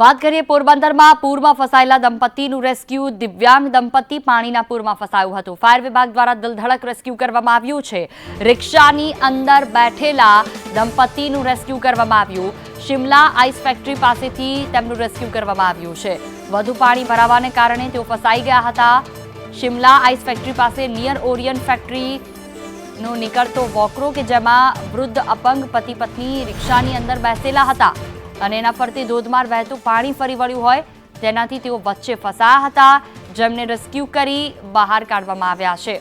વાત કરીએ પોરબંદરમાં, પૂરમાં ફસાયેલા દંપતીનું રેસ્ક્યુ. દિવ્યાંગ દંપતી પાણીના પૂરમાં ફસાયું હતું. ફાયર વિભાગ દ્વારા દલધડક રેસ્ક્યુ કરવામાં આવ્યું છે. રિક્ષાની અંદર બેઠેલા દંપતીનું રેસ્ક્યુ કરવામાં આવ્યું. શિમલા આઈસ ફેક્ટરી પાસેથી તેમનું રેસ્ક્યુ કરવામાં આવ્યું છે. વધુ પાણી ભરાવાને કારણે તેઓ ફસાઈ ગયા હતા. શિમલા આઈસ ફેક્ટરી પાસે નિયર ઓરિયન ફેક્ટરી નો નીકળતો વોકરો કે જેમાં વૃદ્ધ અપંગ પતિ પત્ની રિક્ષાની અંદર બેસેલા હતા. અને એના ફરતે ધોધમાર વહેતું પાણી ફરી વળ્યું હોય, તેનાથી તેઓ વચ્ચે ફસાયા હતા. જેમને રેસ્ક્યુ કરી બહાર કાઢવામાં આવ્યા છે.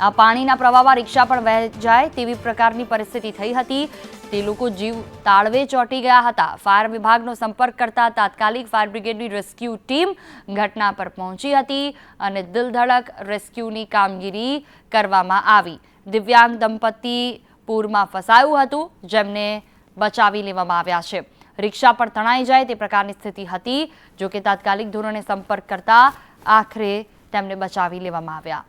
આ પાણીના પ્રવાહમાં રિક્ષા પણ વહે જાય તેવી પ્રકારની પરિસ્થિતિ થઈ હતી. તે લોકો જીવ તાળવે ચોંટી ગયા હતા. ફાયર વિભાગનો સંપર્ક કરતા તાત્કાલિક ફાયર બ્રિગેડની રેસ્ક્યુ ટીમ ઘટના પર પહોંચી હતી અને દિલધડક રેસ્ક્યુની કામગીરી કરવામાં આવી. દિવ્યાંગ દંપતી પૂરમાં ફસાયું હતું, જેમને બચાવી લેવામાં આવ્યા છે. રિક્ષા પર તણાઈ જાય તે પ્રકારની સ્થિતિ હતી, જો કે તાત્કાલિક ધોરણે સંપર્ક કરતા આખરે તેમને બચાવી લેવામાં આવ્યા.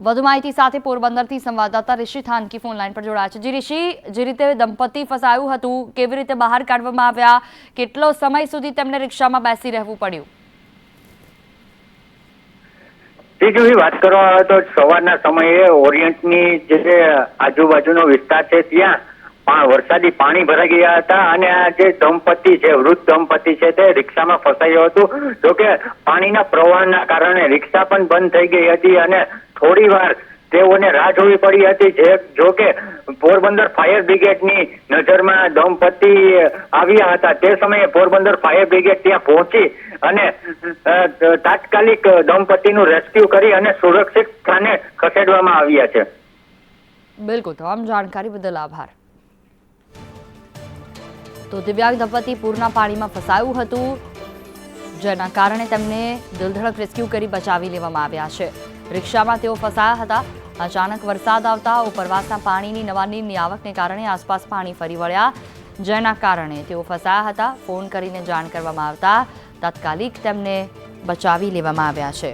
વધુ માહિતી સાથે પોરબંદરથી સંવાદદાતા ઋષિ થાનકી ફોન લાઈન પર જોડાયા છે. જી ઋષિ, જે રીતે દંપતી ફસાયું હતું, કેવી રીતે બહાર કાઢવામાં આવ્યા, કેટલો સમય સુધી તેમને રિક્ષામાં બેસી રહેવું પડ્યું? ત્રીજું વાત કરવા આવે તો સવારના સમયે ઓરિયન્ટની જે આજુબાજુનો વિસ્તાર છે ત્યાં વરસાદી પાણી ભરાઈ ગયા હતા અને આ જે દંપતી છે, વૃદ્ધ દંપતી છે તે રિક્ષામાં ફસાયું હતું. જોકે પાણીના પ્રવાહના કારણે રિક્ષા પણ બંધ થઈ ગઈ હતી અને થોડી વાર તેઓને રાહ જોવી પડી હતી. જે જોકે પોરબંદર ફાયર બ્રિગેડની નજરમાં દંપતી આવ્યા હતા. તે સમયે પોરબંદર ફાયર બ્રિગેડ ત્યાં પહોંચી અને તાત્કાલિક દંપતીનું રેસ્ક્યુ કરી અને સુરક્ષિત સ્થાને ખસેડવામાં આવ્યા છે. બિલકુલ, તમામ જાણકારી બદલ આભાર. તો દિવ્યાંગ દંપતી પૂરના પાણીમાં ફસાયું હતું, જેના કારણે તેમને દિલધડક રેસ્ક્યુ કરી બચાવી લેવામાં આવ્યા છે. રિક્ષામાં તેઓ ફસાયા હતા. અચાનક વરસાદ આવતા ઉપરવાસના પાણીની નવા નીરની આવકને કારણે આસપાસ પાણી ફરી વળ્યા, જેના કારણે તેઓ ફસાયા હતા. ફોન કરીને જાણ કરવામાં આવતા, તાત્કાલિક તેમને બચાવી લેવામાં આવ્યા છે.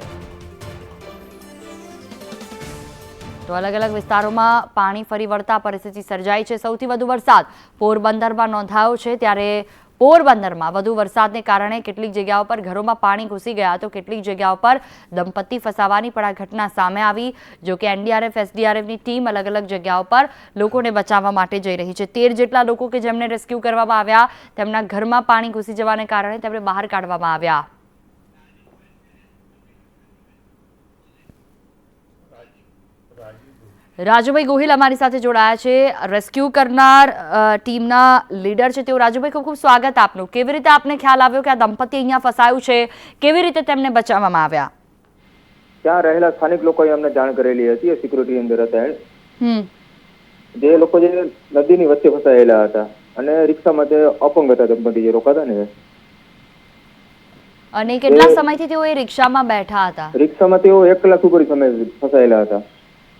તો અલગ અલગ વિસ્તારોમાં પાણી ફરી વળતા પરિસ્થિતિ સર્જાઈ છે. સૌથી વધુ વરસાદ પોરબંદરમાં નોંધાયો છે. ત્યારે પોરબંદરમાં વધુ વરસાદને કારણે કેટલીક જગ્યાઓ પર ઘરોમાં પાણી ઘૂસી ગયા. તો કેટલીક જગ્યાઓ પર દંપતી ફસાવાની પણ આ ઘટના સામે આવી, જો કે એનડીઆરએફ, એસડીઆરએફની ટીમ અલગ અલગ જગ્યાઓ પર લોકોને બચાવવા માટે જઈ રહી છે. તેર જેટલા લોકો કે જેમને રેસ્ક્યુ કરવામાં આવ્યા, તેમના ઘરમાં પાણી ઘૂસી જવાને કારણે તેમને બહાર કાઢવામાં આવ્યા. રાજુભાઈ ગોહિલ અમારી સાથે જોડાયા છે. રેસ્ક્યુ કરનાર ટીમના લીડર છે તેઓ. રાજુભાઈ ખૂબ ખૂબ સ્વાગત આપનું. કેવી રીતે આપને ખ્યાલ આવ્યો કે આ દંપતી અહીંયા ફસાયું છે? કેવી રીતે તેમને બચાવવામાં આવ્યા? ત્યાં રહેલા સ્થાનિક લોકોએ અમને જાણ કરેલી હતી સિક્યુરિટી અંદર હતા. જે લોકો જે નદીની વચ્ચે ફસાયેલા હતા અને રિક્ષામાં તે અપંગ હતા દંપતી જે રોકાતા ને. અને કેટલા સમયથી તેઓ એ રિક્ષામાં બેઠા હતા? રિક્ષામાં તેઓ એક કલાક ઉપર સમય ફસાયેલા હતા.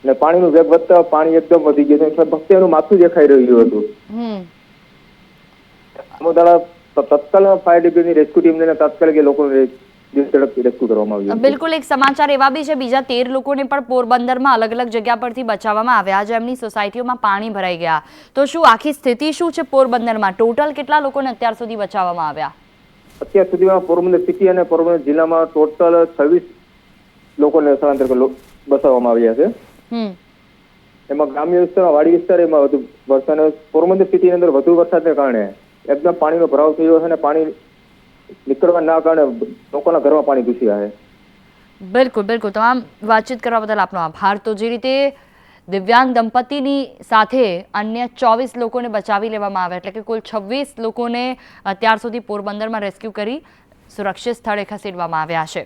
અને પાણીનું વેગ વધતા પાણી એકદમ વધી ગયું એટલે એનું માથું દેખાઈ રહ્યું હતું. હમ. તત્કાલ ફાયર બ્રિગેડની રેસ્ક્યુ ટીમને તાત્કાલિક એ લોકોને. બિલકુલ એક સમાચાર એવા બી છે બીજા તેર લોકોને પણ પોરબંદરમાં અલગ અલગ જગ્યા પરથી બચાવવામાં આવ્યા જેમની સોસાયટીઓમાં પાણી ભરાઈ ગયા. તો શું આખી સ્થિતિ શું છે પોરબંદરમાં? ટોટલ કેટલા લોકોને અત્યાર સુધી બચાવવામાં આવ્યા? અત્યાર સુધીમાં પોરબંદર સિટી અને પોરબંદર જિલ્લામાં ટોટલ છવ્વીસ લોકોને સ્થળાંતર બચાવવામાં આવ્યા છે. એમાં ગ્રામ્ય વિસ્તારમાં વાડી વિસ્તાર એમાં વધુ વરસાદ પોરબંદર સિટીની અંદર વધુ વરસાદને કારણે એકદમ પાણીનો ભરાવ થયો છે અને પાણી નીકળવા ના કારણે લોકોના ઘરમાં પાણી ઘૂસી આવે બિલકુલ બિલકુલ. બિલકુલ તમામ વાતચીત કરવા બદલ આપનો આભાર. તો જે રીતે દિવ્યાંગ દંપતીની સાથે અન્ય ચોવીસ લોકોને બચાવી લેવામાં આવ્યા એટલે કે કુલ છવ્વીસ લોકોને અત્યાર સુધી પોરબંદરમાં રેસ્ક્યુ કરી સુરક્ષિત સ્થળે ખસેડવામાં આવ્યા છે.